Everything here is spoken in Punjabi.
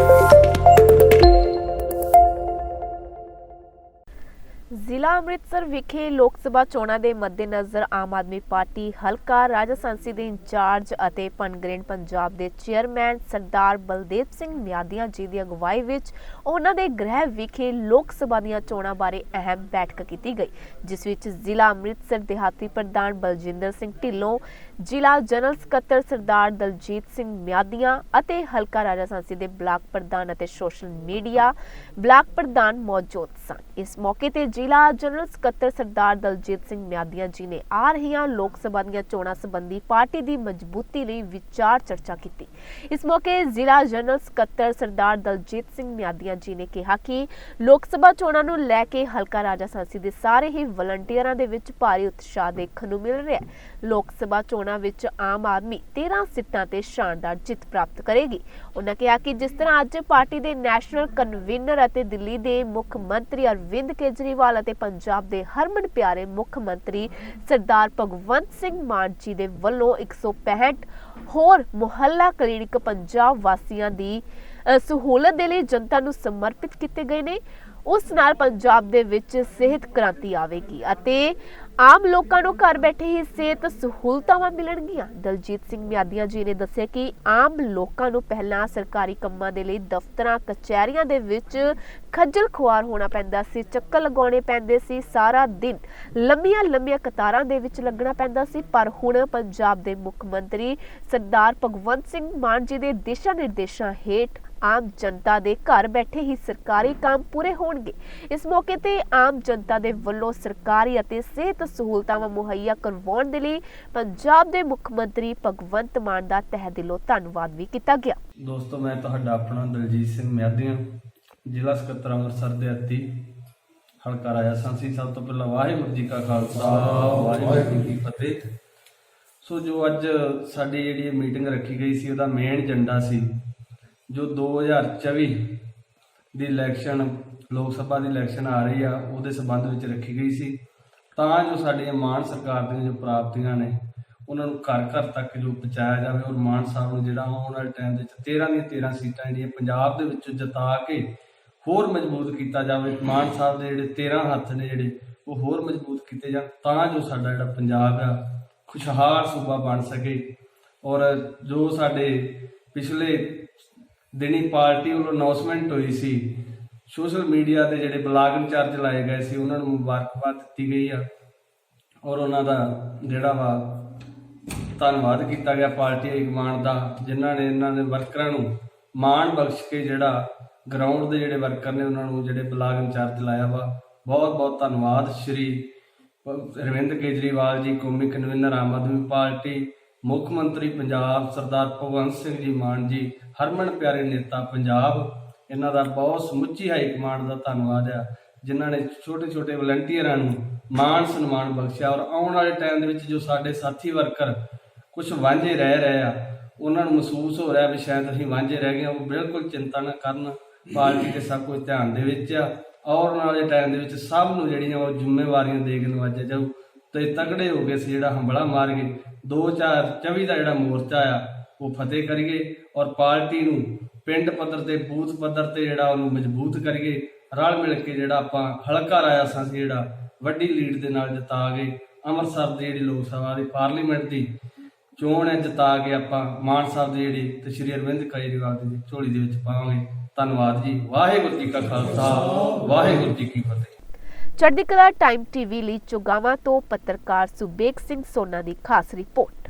ਜ਼ਿਲ੍ਹਾ ਅੰਮ੍ਰਿਤਸਰ ਵਿਖੇ ਲੋਕ ਸਭਾ ਚੋਣਾਂ ਦੇ ਮੱਦੇਨਜ਼ਰ ਆਮ ਆਦਮੀ ਪਾਰਟੀ ਹਲਕਾ ਰਾਜਸਥਾਨੀ ਦੇ ਇੰਚਾਰਜ ਅਤੇ ਪਨਗ੍ਰੇਨ ਪੰਜਾਬ ਦੇ ਚੇਅਰਮੈਨ ਸਰਦਾਰ ਬਲਦੇਵ ਸਿੰਘ ਮਿਆਦੀਆਂ ਜੀ ਦੀ ਅਗਵਾਈ ਵਿੱਚ ਉਹਨਾਂ ਦੇ ਗ੍ਰਹਿ ਵਿਖੇ ਲੋਕ ਸਭਾ ਦੀਆਂ ਚੋਣਾਂ ਬਾਰੇ ਅਹਿਮ ਬੈਠਕ ਕੀਤੀ ਗਈ, ਜਿਸ ਵਿੱਚ ਜ਼ਿਲ੍ਹਾ ਅੰਮ੍ਰਿਤਸਰ ਦਿਹਾਤੀ ਪ੍ਰਧਾਨ ਬਲਜਿੰਦਰ ਸਿੰਘ ਢਿੱਲੋਂ, ਜ਼ਿਲ੍ਹਾ ਜਨਰਲ ਸਕੱਤਰ ਸਰਦਾਰ ਦਲਜੀਤ ਸਿੰਘ ਮਿਆਦੀਆਂ ਅਤੇ ਹਲਕਾ ਰਾਜਸਥਾਨੀ ਦੇ ਬਲਾਕ ਪ੍ਰਧਾਨ ਅਤੇ ਸੋਸ਼ਲ ਮੀਡੀਆ ਬਲਾਕ ਪ੍ਰਧਾਨ ਮੌਜੂਦ ਸਨ। ਇਸ ਮੌਕੇ ਤੇ ਜ਼ਿਲ੍ਹਾ ਜਨਰਲ ਸਕੱਤਰ ਸਰਦਾਰ ਦਲਜੀਤ ਸਿੰਘ ਮਿਆਦੀਆਂ ਜੀ ਨੇ ਆ ਰਹੀਆਂ ਲੋਕ ਸਭਾ ਦੀਆਂ ਚੋਣਾਂ ਸੰਬੰਧੀ ਪਾਰਟੀ ਦੀ ਮਜ਼ਬੂਤੀ ਲਈ ਵਿਚਾਰ ਚਰਚਾ ਕੀਤੀ। ਇਸ ਮੌਕੇ ਜ਼ਿਲ੍ਹਾ ਜਨਰਲ ਸਕੱਤਰ ਸਰਦਾਰ ਦਲਜੀਤ ਸਿੰਘ ਮਿਆਦੀਆਂ ਜੀ ਨੇ ਕਿਹਾ ਕਿ ਲੋਕ ਸਭਾ ਚੋਣਾਂ ਨੂੰ ਲੈ ਕੇ ਹਲਕਾ ਰਾਜਸਥਾਨੀ ਦੇ ਸਾਰੇ ਹੀ ਵਲੰਟੀਅਰਾਂ ਦੇ ਵਿੱਚ ਭਾਰੀ ਉਤਸ਼ਾਹ ਦੇਖਣ ਨੂੰ ਮਿਲ ਰਿਹਾ ਹੈ। ਲੋਕ ਸਭਾ ਚੋਣਾਂ ਵਿੱਚ ਆਮ ਆਦਮੀ 13 ਸੀਟਾਂ ਤੇ ਸ਼ਾਨਦਾਰ ਜਿੱਤ ਪ੍ਰਾਪਤ ਕਰੇਗੀ। ਉਹਨਾਂ ਕਿਹਾ ਕਿ ਜਿਸ ਤਰ੍ਹਾਂ ਅੱਜ ਪਾਰਟੀ ਦੇ ਨੈਸ਼ਨਲ ਕਨਵੀਨਰ ਅਤੇ ਦਿੱਲੀ ਦੇ ਮੁੱਖ ਮੰਤਰੀ ਅਰਵਿੰਦ ਕੇਜਰੀਵਾਲ ਅਤੇ ਪੰਜਾਬ ਦੇ ਹਰਮਨ ਪਿਆਰੇ ਮੁੱਖ ਮੰਤਰੀ ਸਰਦਾਰ ਭਗਵੰਤ ਸਿੰਘ ਮਾਨ ਜੀ ਦੇ ਵੱਲੋਂ 165 ਹੋਰ ਮੁਹੱਲਾ ਕਲੀਨਿਕ ਪੰਜਾਬ ਵਾਸੀਆਂ ਦੀ ਸਹੂਲਤ ਦੇ ਲਈ ਜਨਤਾ ਨੂੰ ਸਮਰਪਿਤ ਕੀਤੇ ਗਏ ਨੇ। ਉਸ ਨਾਲ ਪੰਜਾਬ ਦੇ ਵਿੱਚ ਸਿਹਤ ਕ੍ਰਾਂਤੀ ਆਵੇਗੀ ਅਤੇ ਆਮ ਲੋਕਾਂ ਨੂੰ ਘਰ ਬੈਠੇ ਹੀ ਸਿਹਤ ਸਹੂਲਤਾਂ ਮਿਲਣਗੀਆਂ। ਦਲਜੀਤ ਸਿੰਘ ਮਿਆਦੀਆਂ ਜੀ ਨੇ ਦੱਸਿਆ ਕਿ ਆਮ ਲੋਕਾਂ ਨੂੰ ਪਹਿਲਾਂ ਸਰਕਾਰੀ ਕੰਮਾਂ ਦੇ ਲਈ ਦਫ਼ਤਰਾਂ, ਕਚਹਿਰੀਆਂ ਦੇ ਵਿੱਚ ਖੱਜਲ ਖੁਆਰ ਹੋਣਾ ਪੈਂਦਾ ਸੀ, ਚੱਕਰ ਲਗਾਉਣੇ ਪੈਂਦੇ ਸੀ, ਸਾਰਾ ਦਿਨ ਲੰਮੀਆਂ ਲੰਮੀਆਂ ਕਤਾਰਾਂ ਦੇ ਵਿੱਚ ਲੱਗਣਾ ਪੈਂਦਾ ਸੀ, ਪਰ ਹੁਣ ਪੰਜਾਬ ਦੇ ਮੁੱਖ ਮੰਤਰੀ ਸਰਦਾਰ ਭਗਵੰਤ ਸਿੰਘ ਮਾਨ ਜੀ ਦੇ ਦਿਸ਼ਾ ਨਿਰਦੇਸ਼ਾਂ ਹੇਠ ਆਮ ਜਨਤਾ ਦੇ ਘਰ ਬੈਠੇ ਹੀ ਸਰਕਾਰੀ ਕੰਮ ਪੂਰੇ ਹੋਣਗੇ। ਇਸ ਮੌਕੇ ਤੇ ਆਮ ਜਨਤਾ ਦੇ ਵੱਲੋਂ ਸਰਕਾਰੀ ਅਤੇ ਸਿਹਤ ਸਹੂਲਤਾਂ ਮੁਹੱਈਆ ਕਰਵਾਉਣ ਦੇ ਲਈ ਪੰਜਾਬ ਦੇ ਮੁੱਖ ਮੰਤਰੀ ਭਗਵੰਤ ਮਾਨ ਦਾ ਤਹਿ ਦਿਲੋਂ ਧੰਨਵਾਦ ਵੀ ਕੀਤਾ ਗਿਆ। ਦੋਸਤੋ ਮੈਂ ਤੁਹਾਡਾ ਆਪਣਾ ਦਲਜੀਤ ਸਿੰਘ ਮਿਆਦੀਆਂ ਜ਼ਿਲ੍ਹਾ ਸਕੱਤਰ ਅੰਮ੍ਰਿਤਸਰ ਦੇ ਅੱਤੀ ਹਲਕਾ ਰਾਜਾ ਸੰਸੀ ਸਭ ਤੋਂ ਪਹਿਲਾਂ ਵਾਹਿਗੁਰੂ ਜੀ ਕਾ ਖਾਲਸਾ ਵਾਹਿਗੁਰੂ ਜੀ ਕੀ ਫਤਿਹ। ਸੋ ਜੋ ਅੱਜ ਸਾਡੀ ਜਿਹੜੀ ਮੀਟਿੰਗ ਰੱਖੀ ਗਈ ਸੀ ਉਹਦਾ ਮੇਨ ਏਜੰਡਾ ਸੀ ਜੋ 2024 ਦੀ ਇਲੈਕਸ਼ਨ ਲੋਕ ਸਭਾ ਦੀ ਇਲੈਕਸ਼ਨ ਆ ਰਹੀ ਆ, ਉਹਦੇ ਸਬੰਧ ਵਿੱਚ ਰੱਖੀ ਗਈ ਸੀ। ਤਾਂ ਜੋ ਸਾਡੀਆਂ ਮਾਨ ਸਰਕਾਰ ਦੀਆਂ ਜੋ ਪ੍ਰਾਪਤੀਆਂ ਨੇ, ਉਹਨਾਂ ਨੂੰ ਘਰ ਘਰ ਤੱਕ ਜੋ ਪਹੁੰਚਾਇਆ ਜਾਵੇ, ਔਰ ਮਾਨ ਸਾਹਿਬ ਨੂੰ ਜਿਹੜਾ ਆਉਣ ਵਾਲੇ ਟਾਈਮ ਦੇ ਵਿੱਚ 13 ਦੀਆਂ 13 ਸੀਟਾਂ ਜਿਹੜੀਆਂ ਪੰਜਾਬ ਦੇ ਵਿੱਚੋਂ ਜਿਤਾ ਕੇ ਹੋਰ ਮਜ਼ਬੂਤ ਕੀਤਾ ਜਾਵੇ, ਮਾਨ ਸਾਹਿਬ ਦੇ ਜਿਹੜੇ 13 ਹੱਥ ਨੇ ਜਿਹੜੇ, ਉਹ ਹੋਰ ਮਜ਼ਬੂਤ ਕੀਤੇ ਜਾਣ, ਤਾਂ ਜੋ ਸਾਡਾ ਜਿਹੜਾ ਪੰਜਾਬ ਆ, ਖੁਸ਼ਹਾਲ ਸੂਬਾ ਬਣ ਸਕੇ। ਔਰ ਜੋ ਸਾਡੇ ਪਿਛਲੇ ਦਿਨੀ ਪਾਰਟੀ ਵੱਲੋਂ ਅਨਾਉਂਸਮੈਂਟ ਹੋਈ ਸੀ। ਸੋਸ਼ਲ ਮੀਡੀਆ ਤੇ ਜਿਹੜੇ ਬਲਾਗ ਇੰਚਾਰਜ ਲਾਏ ਗਏ ਸੀ, ਉਹਨਾਂ ਨੂੰ ਮੁਬਾਰਕਬਾਦ ਦਿੱਤੀ ਗਈ ਆ। ਔਰ ਉਹਨਾਂ ਦਾ ਜਿਹੜਾ ਵਾ ਧੰਨਵਾਦ ਕੀਤਾ ਗਿਆ ਪਾਰਟੀ ਹਾਈਕਮਾਂਡ ਦਾ, ਜਿਨ੍ਹਾਂ ਨੇ ਇਹਨਾਂ ਦੇ ਵਰਕਰਾਂ ਨੂੰ ਮਾਣ ਬਖਸ਼ ਕੇ ਜਿਹੜਾ ਗਰਾਊਂਡ ਦੇ ਜਿਹੜੇ ਵਰਕਰ ਨੇ, ਉਹਨਾਂ ਨੂੰ ਜਿਹੜੇ ਬਲਾਗ ਇੰਚਾਰਜ ਲਾਇਆ ਵਾ। ਬਹੁਤ ਬਹੁਤ ਧੰਨਵਾਦ ਸ਼੍ਰੀ ਰਵਿੰਦਰ ਕੇਜਰੀਵਾਲ ਜੀ, ਕੌਮੀ ਕਨਵੀਨਰ ਆਮ ਆਦਮੀ ਪਾਰਟੀ, ਮੁੱਖ ਮੰਤਰੀ ਪੰਜਾਬ ਸਰਦਾਰ ਭਗਵੰਤ ਸਿੰਘ ਜੀ ਮਾਨ ਜੀ ਹਰਮਨ ਪਿਆਰੇ ਨੇਤਾ ਪੰਜਾਬ, ਇਹਨਾਂ ਦਾ ਬਹੁਤ ਸਮੁੱਚੀ ਹਾਈ ਕਮਾਂਡ ਦਾ ਧੰਨਵਾਦ ਆ, ਜਿਨ੍ਹਾਂ ਨੇ ਛੋਟੇ ਛੋਟੇ ਵਲੰਟੀਅਰਾਂ ਨੂੰ ਮਾਣ ਸਨਮਾਨ ਬਖਸ਼ਿਆ ਔਰ ਆਉਣ ਵਾਲੇ ਟਾਈਮ ਦੇ ਵਿੱਚ ਜੋ ਸਾਡੇ ਸਾਥੀ ਵਰਕਰ ਕੁਝ ਵਾਂਝੇ ਰਹਿ ਰਹੇ ਆ, ਉਹਨਾਂ ਨੂੰ ਮਹਿਸੂਸ ਹੋ ਰਿਹਾ ਵੀ ਸ਼ਾਇਦ ਅਸੀਂ ਵਾਂਝੇ ਰਹਿ ਗਏ ਹਾਂ। ਉਹ ਬਿਲਕੁਲ ਚਿੰਤਾ ਨਾ ਕਰਨ, ਪਾਰਟੀ ਦੇ ਸਭ ਕੁਝ ਧਿਆਨ ਦੇ ਵਿੱਚ ਆ ਆਉਣ ਵਾਲੇ ਟਾਈਮ ਦੇ ਵਿੱਚ ਸਭ ਨੂੰ ਜਿਹੜੀਆਂ ਉਹ ਜ਼ਿੰਮੇਵਾਰੀਆਂ ਦੇ ਕੇ ਨਵਾਜਿਆ ਜਾਊ, ਤੇ ਤਗੜੇ ਹੋ ਕੇ ਅਸੀਂ ਜਿਹੜਾ ਹੰਬਲਾ ਮਾਰ ਕੇ 2024 ਦਾ ਜਿਹੜਾ ਮੋਰਚਾ ਆ ਉਹ ਫਤਿਹ ਕਰੀਏ ਔਰ ਪਾਰਟੀ ਨੂੰ ਪਿੰਡ ਪੱਧਰ ਤੇ, ਬੂਥ ਪੱਧਰ ਤੇ ਜਿਹੜਾ ਉਹਨੂੰ ਮਜ਼ਬੂਤ ਕਰੀਏ, ਰਲ ਮਿਲ ਕੇ ਜਿਹੜਾ ਆਪਾਂ ਹਲਕਾ ਰਾਇਆ ਸਾਂ ਜਿਹੜਾ ਵੱਡੀ ਲੀਡ ਦੇ ਨਾਲ ਜਿਤਾ ਕੇ ਅੰਮ੍ਰਿਤਸਰ ਦੀ ਜਿਹੜੀ ਲੋਕ ਸਭਾ ਦੀ ਪਾਰਲੀਮੈਂਟ ਦੀ ਚੋਣ ਹੈ, ਜਿਤਾ ਕੇ ਆਪਾਂ ਮਾਨ ਸਾਹਿਬ ਦੀ ਜਿਹੜੀ ਤੇ ਸ਼੍ਰੀ ਅਰਵਿੰਦ ਕੇਜਰੀਵਾਲ ਦੀ ਝੋਲੀ ਦੇ ਵਿੱਚ ਪਾਵਾਂਗੇ। ਧੰਨਵਾਦ ਜੀ। ਵਾਹਿਗੁਰੂ ਜੀ ਕਾ ਖਾਲਸਾ। ਵਾਹਿਗੁਰੂ ਜੀ ਕੀ ਫਤਿਹ। ਚੜ੍ਹਦੀ ਕਲਾ ਟਾਈਮ ਟੀਵੀ ਲਈ ਚੁਗਾਵਾਂ ਤੋਂ ਪੱਤਰਕਾਰ ਸੁਬੇਗ ਸਿੰਘ ਸੋਨਾ ਦੀ ਖਾਸ ਰਿਪੋਰਟ।